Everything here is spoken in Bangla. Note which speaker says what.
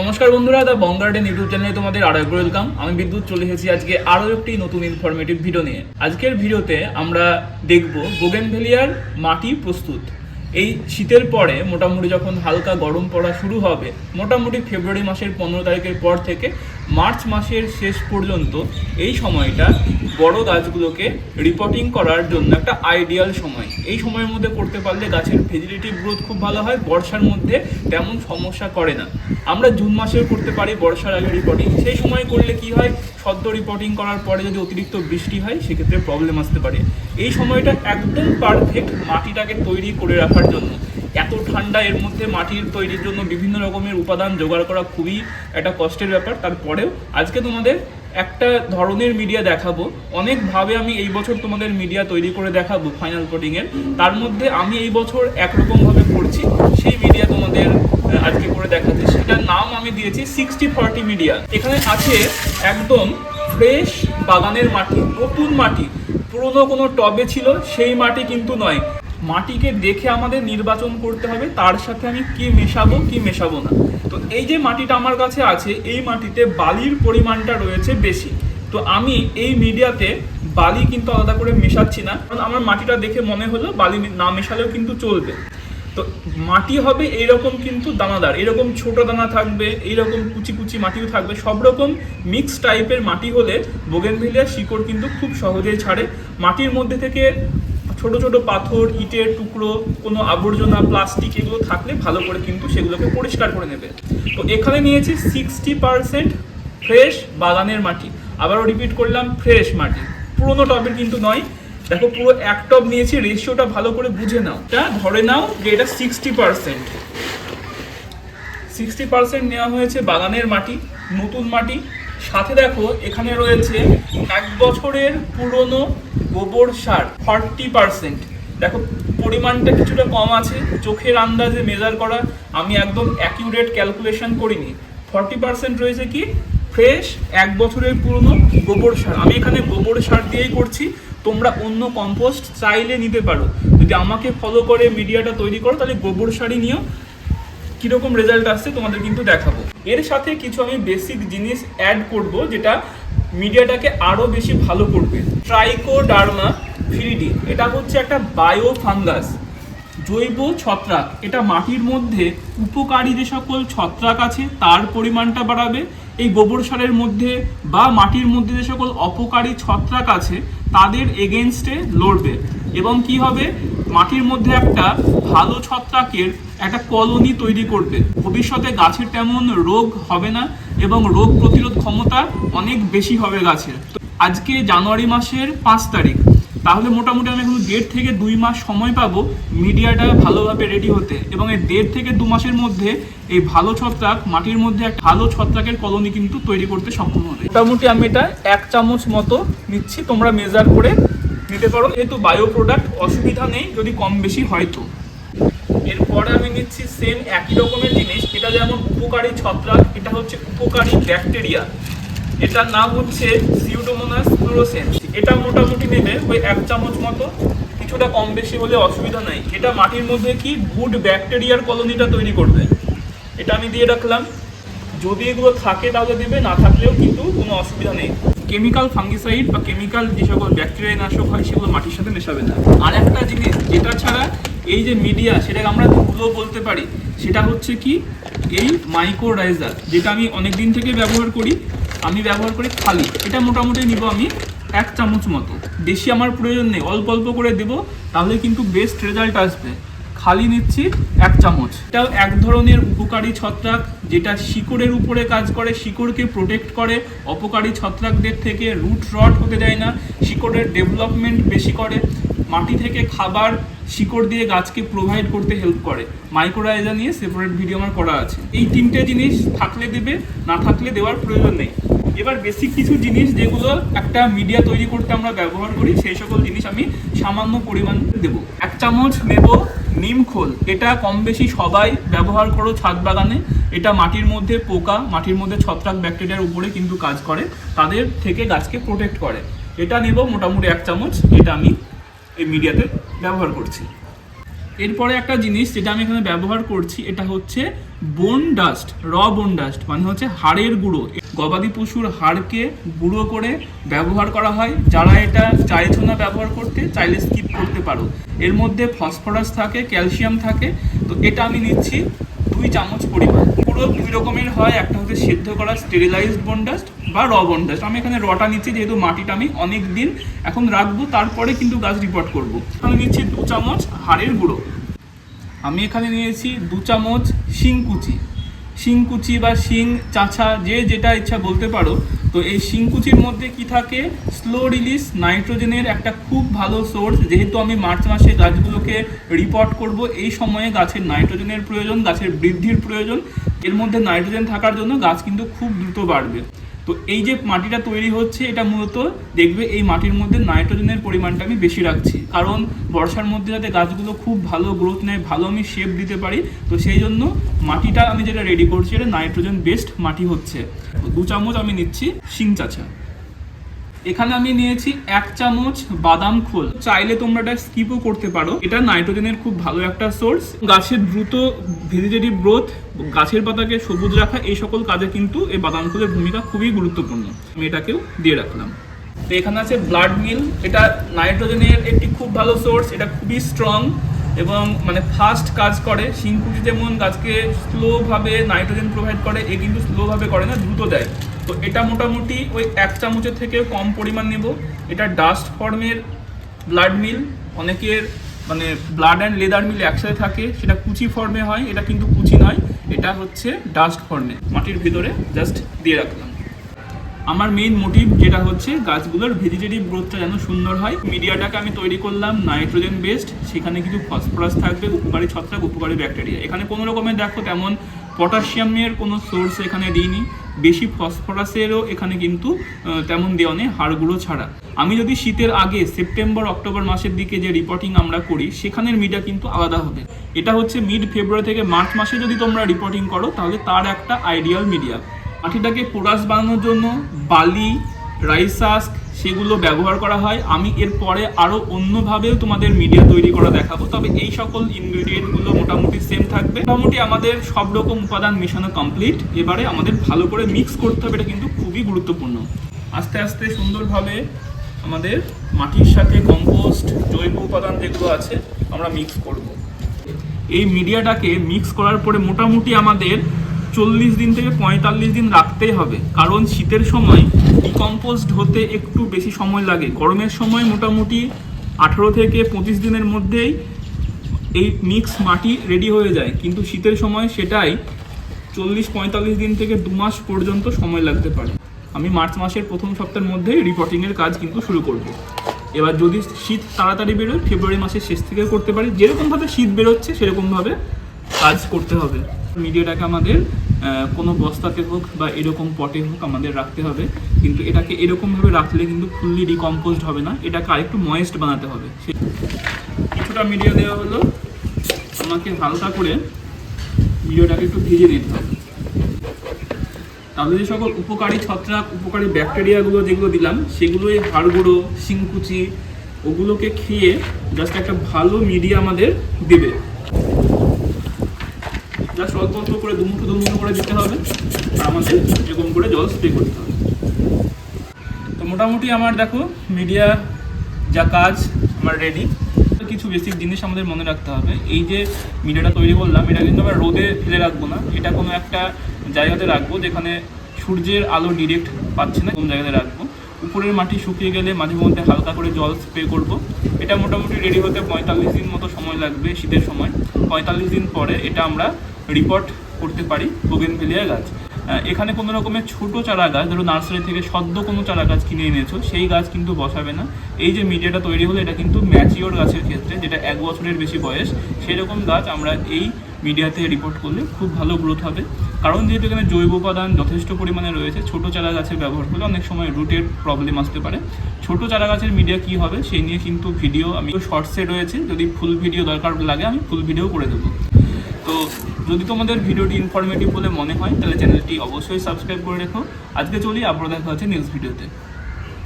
Speaker 1: নমস্কার বন্ধুরা দা বং গার্ডেন ইউটিউব চ্যানেলে তোমাদের আরও ওয়েলকাম আমি বিদ্যুৎ, চলে এসেছি আজকে আরও একটি নতুন ইনফরমেটিভ ভিডিও নিয়ে। আজকের ভিডিওতে আমরা দেখব বোগেনভেলিয়ার মাটি প্রস্তুত। এই শীতের পরে মোটামুটি যখন হালকা গরম পড়া শুরু হবে, মোটামুটি ফেব্রুয়ারি মাসের পনেরো তারিখের পর থেকে মার্চ মাসের শেষ পর্যন্ত এই সময়টা বড় গাছগুলোকে রিপোর্টিং করার জন্য একটা আইডিয়াল সময়। এই সময়ের মধ্যে করতে পারলে গাছের ভেজিটেটিভ গ্রোথ খুব ভালো হয়, বর্ষার মধ্যে তেমন সমস্যা করে না। আমরা জুন মাসেও করতে পারি বর্ষার আগে রিপোর্টিং সেই সময় করলে কি হয়? সদ্য রিপোর্টিং করার পরে যদি অতিরিক্ত বৃষ্টি হয়, সেক্ষেত্রে প্রবলেম আসতে পারে। এই সময়টা একদম পারফেক্ট মাটিটাকে তৈরি করে রাখার জন্য। এত ঠান্ডা এর মধ্যে মাটির তৈরির জন্য বিভিন্ন রকমের উপাদান জোগাড় করা খুবই একটা কষ্টের ব্যাপার। তারপরেও আজকে তোমাদের একটা ধরনের মিডিয়া দেখাবো। অনেকভাবে আমি এই বছর তোমাদের মিডিয়া তৈরি করে দেখাবো ফাইনাল কোডিংয়ের তার মধ্যে আমি এই বছর একরকমভাবে করছি। সেই মিডিয়া তোমাদের আজকে করে দেখাচ্ছি, সেটার নাম আমি দিয়েছি সিক্সটি ফর্টি মিডিয়া এখানে আছে একদম ফ্রেশ বাগানের মাটি, নতুন মাটি। পুরনো কোনো টবে ছিল, সেই মাটি কিন্তু নয়। মাটিকে দেখে আমাদের নির্বাচন করতে হবে, তার সাথে আমি কি মেশাবো কি মেশাবো না। তো এই যে মাটিটা আমার কাছে আছে, এই মাটিতে বালির পরিমাণটা রয়েছে বেশি। তো আমি এই মিডিয়াতে বালি কিন্তু আলাদা করে মেশাচ্ছি না, কারণ আমার মাটিটা দেখে মনে হলো বালি না মেশালেও কিন্তু চলবে। তো মাটি হবে এইরকম কিন্তু দানাদার, এরকম ছোট দানা থাকবে, এইরকম কুচি কুচি মাটিও থাকবে, সব রকম মিক্স টাইপের মাটি হলে বোগেনভিলিয়ার শিকড় কিন্তু খুব সহজেই ছাড়ে। মাটির মধ্যে থেকে ছোট ছোট পাথর, ইটের টুকরো, কোনো আবর্জনা প্লাস্টিক এগুলো থাকলে ভালো করে কিন্তু সেগুলোকে পরিষ্কার করে নেবে। তো এখানে নিয়েছি সিক্সটি পারসেন্ট ফ্রেশ বাগানের মাটি। আবারও রিপিট করলাম ফ্রেশ মাটি। পুরোনো টবের কিন্তু নয় দেখো, পুরো এক টপ নিয়েছি রেশিওটা ভালো করে বুঝে নাও। এটা ধরে নাও যে এটা সিক্সটি পারসেন্ট সিক্সটি পার্সেন্ট নেওয়া হয়েছে বাগানের মাটি, নতুন মাটি। সাথে দেখো, এখানে রয়েছে এক বছরের পুরনো গোবর সার ফর্টি পার্সেন্ট দেখো, পরিমাণটা কিছুটা কম আছে, চোখের আন্দাজে মেজার করা। আমি একদম অ্যাকিউরেট ক্যালকুলেশন করিনি। ফর্টি পার্সেন্ট রয়েছে কি? ফ্রেশ এক বছরের পুরনো গোবর সার। আমি এখানে গোবর সার দিয়েই করছি। তোমরা অন্য কম্পোস্ট চাইলে নিতে পারো। যদি আমাকে ফলো করে মিডিয়াটা তৈরি করো, তাহলে গোবর সারি নিয়েও কীরকম রেজাল্ট আসছে তোমাদের কিন্তু দেখাবো। এর সাথে কিছু আমি বেসিক জিনিস অ্যাড করব, যেটা মিডিয়াটাকে আরও বেশি ভালো করবে। ট্রাইকোডার্মা ফিরিডি এটা হচ্ছে একটা বায়ো ফাঙ্গাস জৈব ছত্রাক। এটা মাটির মধ্যে উপকারী যে সকল ছত্রাক আছে, তার পরিমাণটা বাড়াবে। এই গোবর সারের মধ্যে বা মাটির মধ্যে যে সকল অপকারী ছত্রাক আছে, তাদের এগেনস্টে লড়বে। এবং কি হবে? মাটির মধ্যে একটা ভালো ছত্রাকের একটা কলোনি তৈরি করবে। ভবিষ্যতে গাছের তেমন রোগ হবে না এবং রোগ প্রতিরোধ ক্ষমতা অনেক বেশি হবে গাছের। আজকে জানুয়ারি মাসের পাঁচ তারিখ। তাহলে মোটামুটি আমি এখন দেড় থেকে দুই মাস সময় পাবো মিডিয়াটা ভালোভাবে রেডি হতে। এবং এই দেড় থেকে দু মাসের মধ্যে এই ভালো ছত্রাক মাটির মধ্যে একটা ভালো ছত্রাকের কলোনি কিন্তু তৈরি করতে সক্ষম হবে। মোটামুটি আমি এটা এক চামচ মতো নিচ্ছি, তোমরা মেজার করে নিতে পারো। যেহেতু বায়ো প্রোডাক্ট অসুবিধা নেই, যদি কম বেশি হয় তো। এরপরে আমি নিচ্ছি সেম একই রকমের জিনিস, এটা যেমন উপকারী ছত্রাক, এটা হচ্ছে উপকারী ব্যাকটেরিয়া এটার নাম হচ্ছে সিউডোমোনাস ফ্লোরোসেন্স এটা মোটামুটি নেবে ওই এক চামচ মতো। কিছুটা কম বেশি হলে অসুবিধা নাই। এটা মাটির মধ্যে কি গুড ব্যাকটেরিয়ার কলোনিটা তৈরি করবে। এটা আমি দিয়ে রাখলাম। যদি এগুলো থাকে তাহলে দেবে, না থাকলেও কিন্তু কোনো অসুবিধা নেই। কেমিক্যাল ফাঙ্গিসাইড বা কেমিক্যাল যে সকল ব্যাকটেরিয়া নাশক হয়, সেগুলো মাটির সাথে মেশাবে না। আর একটা জিনিস, যেটা ছাড়া এই যে মিডিয়া, সেটাকে আমরা ধুলো বলতে পারি, সেটা হচ্ছে কি, এই মাইক্রোরাইজার যেটা আমি অনেক দিন থেকে ব্যবহার করি আমি ব্যবহার করি খালি এটা মোটামুটি নিব আমি এক চামচ মতো। বেশি আমার প্রয়োজন নেই। অল্প অল্প করে দেবো, তাহলে কিন্তু বেস্ট রেজাল্ট আসবে। খালি নিচ্ছি এক চামচ। এটাও এক ধরনের উপকারী ছত্রাক, যেটা শিকড়ের উপরে কাজ করে, শিকড়কে প্রোটেক্ট করে। অপকারী ছত্রাকদের থেকে রুট রট হতে দেয় না। শিকড়ের ডেভেলপমেন্ট বেশি করে। মাটি থেকে খাবার শিকড় দিয়ে গাছকে প্রোভাইড করতে হেল্প করে। মাইক্রোরাইজা নিয়ে সেপারেট ভিডিও আমার করা আছে। এই তিনটে জিনিস থাকলে দেবে, না থাকলে দেওয়ার প্রয়োজন নেই। এবার বেসিক কিছু জিনিস যেগুলো একটা মিডিয়া তৈরি করতে আমরা ব্যবহার করি, সেই সকল জিনিস আমি সামান্য পরিমাণ দেব। এক চামচ নেব নিম খোল। এটা কম বেশি সবাই ব্যবহার করো ছাদ বাগানে। এটা মাটির মধ্যে পোকা, মাটির মধ্যে ছত্রাক ব্যাকটেরিয়ার উপরে কিন্তু কাজ করে, তাদের থেকে গাছকে প্রোটেক্ট করে। এটা নেব মোটামুটি এক চামচ। এটা আমি এই মিডিয়াতে ব্যবহার করছি। এরপরে একটা জিনিস যেটা আমি এখানে ব্যবহার করছি, এটা হচ্ছে বোন ডাস্ট র বোন ডাস্ট মানে হচ্ছে হাড়ের গুঁড়ো। গবাদি পশুর হাড়কে গুঁড়ো করে ব্যবহার করা হয়। যারা এটা চাইছো না ব্যবহার করতে, চাইলে স্কিপ করতে পারো। এর মধ্যে ফসফরাস থাকে ক্যালসিয়াম থাকে। তো এটা আমি নিচ্ছি। দুই চামচ পরিমাণ। পুরো দুই রকমের হয়, একটা হচ্ছে সিদ্ধ করা স্টেরিলাইজড বনডাস্ট বা র বনডাস্ট আমি এখানে রটা নিচ্ছি, যেহেতু মাটিটা আমি অনেক দিন এখন রাখব, তারপরে কিন্তু গাছ রিপোর্ট করব। আমি নিচ্ছি দু চামচ হাড়ের গুঁড়ো। আমি এখানে নিয়েছি দু চামচ শিংকুচি। শিংকুচি বা শিং চাছা, যে যেটা ইচ্ছা বলতে পারো। তো এই শিংকুচির মধ্যে কি থাকে? স্লো রিলিজ নাইট্রোজেনের একটা খুব ভালো সোর্স যেহেতু আমি মার্চ মাসে গাছগুলোকে রিপোর্ট করব, এই সময়ে গাছের নাইট্রোজেনের প্রয়োজন, গাছের বৃদ্ধির প্রয়োজন। এর মধ্যে নাইট্রোজেন থাকার জন্য গাছ কিন্তু খুব দ্রুত বাড়বে। তো এই যে মাটিটা তৈরি হচ্ছে, এটা মূলত দেখবে এই মাটির মধ্যে নাইট্রোজেনের পরিমাণটা আমি বেশি রাখছি। কারণ বর্ষার মধ্যে যাতে গাছগুলো খুব ভালো গ্রোথ নেয়, ভালো আমি শেপ দিতে পারি, তো সেই জন্য মাটিটা আমি যেটা রেডি করছি, এটা নাইট্রোজেন বেস্ট মাটি হচ্ছে। দু চামচ আমি নিচ্ছি শিং চাচা। এখানে আমি নিয়েছি এক চামচ বাদাম খোল। চাইলে তোমরা এটা স্কিপও করতে পারো। এটা নাইট্রোজেনের খুব ভালো একটা সোর্স গাছের দ্রুত ভেজিটেটিভ গ্রোথ গাছের পাতাকে সবুজ রাখা, এই সকল কাজে কিন্তু এই বাদাম খোলের ভূমিকা খুবই গুরুত্বপূর্ণ। আমি এটাকেও দিয়ে রাখলাম। তো এখানে আছে ব্লাড মিল এটা নাইট্রোজেনের একটি খুব ভালো সোর্স এটা খুবই স্ট্রং এবং মানে ফাস্ট কাজ করে শিংকুচি যেমন গাছকে স্লোভাবে নাইট্রোজেন প্রোভাইড করে, এ কিন্তু স্লোভাবে করে না, দ্রুত দেয়। তো এটা মোটামুটি ওই এক চামচের থেকে কম পরিমাণ নেব। এটা ডাস্ট ফর্মের ব্লাড মিল অনেকের মানে ব্লাড অ্যান্ড লেদার মিল একসাথে থাকে, সেটা কুচি ফর্মে হয়, এটা কিন্তু কুচি নয়, এটা হচ্ছে ডাস্ট ফর্মে মাটির ভিতরে জাস্ট দিয়ে রাখলাম। আমার মেইন মোটিভ যেটা হচ্ছে গাছগুলোর ভেজিটেটিভ গ্রোথটা যেন সুন্দর হয়। মিডিয়াটাকে আমি তৈরি করলাম নাইট্রোজেন বেসড সেখানে কিছু ফসফরাস থাকবে, উপকারী ছত্রাক, উপকারী ব্যাকটেরিয়া এখানে কোনো রকমের দেখো তেমন পটাশিয়ামের কোনো সোর্স এখানে দিইনি। বেশি ফসফরাসেরও এখানে কিন্তু তেমন দেওয়া নেই হাড়গুলো ছাড়া। আমি যদি শীতের আগে সেপ্টেম্বর, অক্টোবর মাসের দিকে যে রিপোর্টিং আমরা করি, সেখানের মিডিয়া কিন্তু আলাদা হবে। এটা হচ্ছে মিড ফেব্রুয়ারি থেকে মার্চ মাসে যদি তোমরা রিপোর্টিং করো, তাহলে তার একটা আইডিয়াল মিডিয়া মাটিটাকে পোরাস বানানোর জন্য বালি রাইসাস্ক সেগুলো ব্যবহার করা হয়। আমি এরপরে আরও অন্যভাবেও তোমাদের মিডিয়া তৈরি করা দেখাবো। তবে এই সকল ইনগ্রিডিয়েন্টগুলো মোটামুটি সেম থাকবে। মোটামুটি আমাদের সব রকম উপাদান মেশানো কমপ্লিট এবারে আমাদের ভালো করে মিক্স করতে হবে, এটা কিন্তু খুবই গুরুত্বপূর্ণ। আস্তে আস্তে সুন্দরভাবে আমাদের মাটির সাথে কম্পোস্ট জৈব উপাদান যেগুলো আছে, আমরা মিক্স করব। এই মিডিয়াটাকে মিক্স করার পরে মোটামুটি আমাদের চল্লিশ দিন থেকে পঁয়তাল্লিশ দিন রাখতেই হবে। কারণ শীতের সময় ডিকম্পোস্ট হতে একটু বেশি সময় লাগে। গরমের সময় মোটামুটি আঠেরো থেকে পঁচিশ দিনের মধ্যেই এই মিক্স মাটি রেডি হয়ে যায়। কিন্তু শীতের সময় সেটাই চল্লিশ, পঁয়তাল্লিশ দিন থেকে দু মাস পর্যন্ত সময় লাগতে পারে। আমি মার্চ মাসের প্রথম সপ্তাহের মধ্যেই রিপোর্টিংয়ের কাজ কিন্তু শুরু করব। এবার যদি শীত তাড়াতাড়ি বেরোয়, ফেব্রুয়ারি মাসের শেষ থেকে করতে পারি, যেরকমভাবে শীত বেরোচ্ছে, সেরকমভাবে কাজ করতে হবে। মিডিয়াটাকে আমাদের কোনো বস্তাতে হোক বা এরকম পটে হোক আমাদের রাখতে হবে। কিন্তু এটাকে এরকমভাবে রাখলে কিন্তু ফুললি ডিকম্পোজড হবে না। এটাকে আরেকটু ময়েস্ট বানাতে হবে। কিছুটা মিডিয়া দেওয়া হলো। আমাকে হালকা করে মিডিয়াটাকে একটু ভিজে নিতে হবে। তাহলে যে সকল উপকারী ছত্রাক, উপকারী ব্যাকটেরিয়াগুলো যেগুলো দিলাম, সেগুলোই হাড়গুঁড়ো শিংকুচি, ওগুলোকে খেয়ে জাস্ট একটা ভালো মিডিয়া আমাদের দেবে। জাস্ট অল্প অল্প করে দুমুঠো দুমুঠো করে দিতে হবে। আর আমাদের এরকম করে জল স্প্রে করতে হবে। তো মোটামুটি আমার দেখো মিডিয়া যা কাজ, আমার রেডি কিছু বেসিক জিনিস আমাদের মনে রাখতে হবে। এই যে মিডিয়াটা তৈরি করলাম, এটা কিন্তু আমরা রোদে ফেলে রাখব না। এটা কোনো একটা জায়গাতে রাখব যেখানে সূর্যের আলো ডিরেক্ট পাচ্ছে না, কোন জায়গাতে রাখব। উপরের মাটি শুকিয়ে গেলে মাঝে মধ্যে হালকা করে জল স্প্রে করব। এটা মোটামুটি রেডি হতে পঁয়তাল্লিশ দিন মতো সময় লাগবে শীতের সময়। পঁয়তাল্লিশ দিন পরে এটা আমরা রিপোর্ট করতে পারি বোগেনভেলিয়া গাছ। এখানে কোনো রকমের ছোট চারা গাছ ধরো নার্সারি থেকে সদ্য কোনো চারা গাছ কিনে এনেছো, সেই গাছ কিন্তু বসাবে না। এই যে মিডিয়াটা তৈরি হলো, এটা কিন্তু ম্যাচিওর গাছের ক্ষেত্রে, যেটা এক বছরের বেশি বয়স, সেরকম গাছ আমরা এই মিডিয়াতে রিপোর্ট করলে খুব ভালো গ্রোথ হবে। কারণ যেহেতু এখানে জৈব উপাদান যথেষ্ট পরিমাণে রয়েছে, ছোট চারা গাছের ব্যবহার করলে অনেক সময় রুটের প্রবলেম আসতে পারে। ছোট চারা গাছের মিডিয়া কি হবে, সেই নিয়ে কিন্তু ভিডিও আমি শর্টসে রয়েছে, যদি ফুল ভিডিও দরকার লাগে, আমি ফুল ভিডিও করে দেবো। তো যদি তোমাদের ভিডিওটি ইনফরমেটিভ বলে মনে হয়, তাহলে চ্যানেলটি অবশ্যই সাবস্ক্রাইব করে রেখো। আজকে চলি আবার দেখা হচ্ছে নেক্সট ভিডিওতে